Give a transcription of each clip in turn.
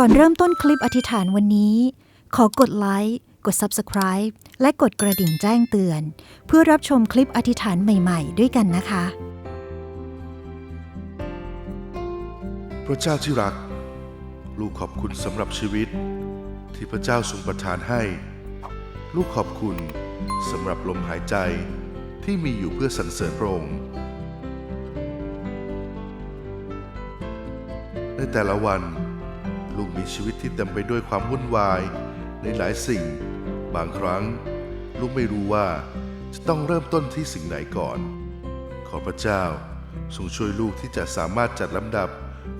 ก่อนเริ่มต้นคลิปอธิษฐานวันนี้ ขอกดไลค์กด Subscribe และกดกระดิ่งแจ้งเตือน เพื่อรับชมคลิปอธิษฐานใหม่ๆ ด้วยกันนะคะ พระเจ้าที่รัก ลูกขอบคุณสำหรับชีวิต ที่พระเจ้าทรงประทานให้ ลูกขอบคุณสำหรับลมหายใจที่มีอยู่เพื่อสรรเสริญพระองค์ในแต่ละวัน ลูกมีชีวิตที่เต็มไปด้วยความวุ่นวาย ในหลายสิ่ง บางครั้ง ลูกไม่รู้ว่าจะต้องเริ่มต้นที่สิ่งไหนก่อน ขอพระเจ้าทรงช่วยลูกที่จะสามารถจัดลำดับ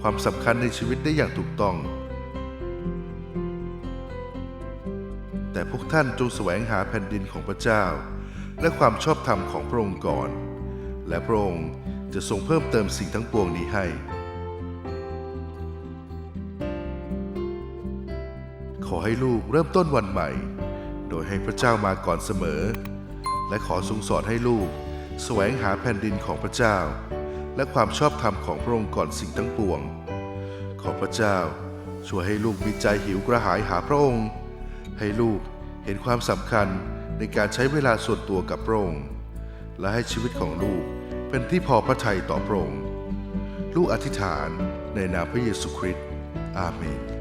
ความสำคัญในชีวิตได้อย่างถูกต้อง แต่พวกท่านจงแสวงหาแผ่นดินของพระเจ้า และความชอบธรรมของพระองค์ก่อน และพระองค์จะทรงเพิ่มเติมสิ่งทั้งปวงนี้ให้ ขอให้ลูกเริ่มต้นวันใหม่ โดยให้พระเจ้ามาก่อนเสมอ และขอทรงสอนให้ลูก แสวงหาแผ่นดินของพระเจ้า และความชอบธรรมของพระองค์ก่อนสิ่งทั้งปวง ขอพระเจ้าช่วยให้ลูกมีใจหิวกระหายหาพระองค์ ให้ลูกเห็นความสำคัญในการใช้เวลาส่วนตัวกับพระองค์ และให้ชีวิตของลูกเป็นที่พอพระทัยต่อพระองค์ ลูกอธิษฐานในนามพระเยซูคริสต์อาเมน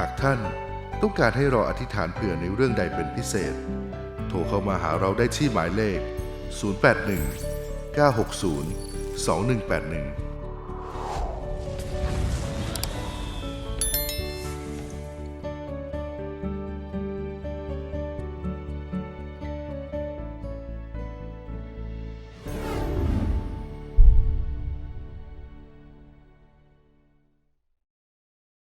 หากท่านต้องการให้เราอธิษฐานเผื่อในเรื่องใดเป็นพิเศษ โทรเข้ามาหาเราได้ที่หมายเลข 081 960 2181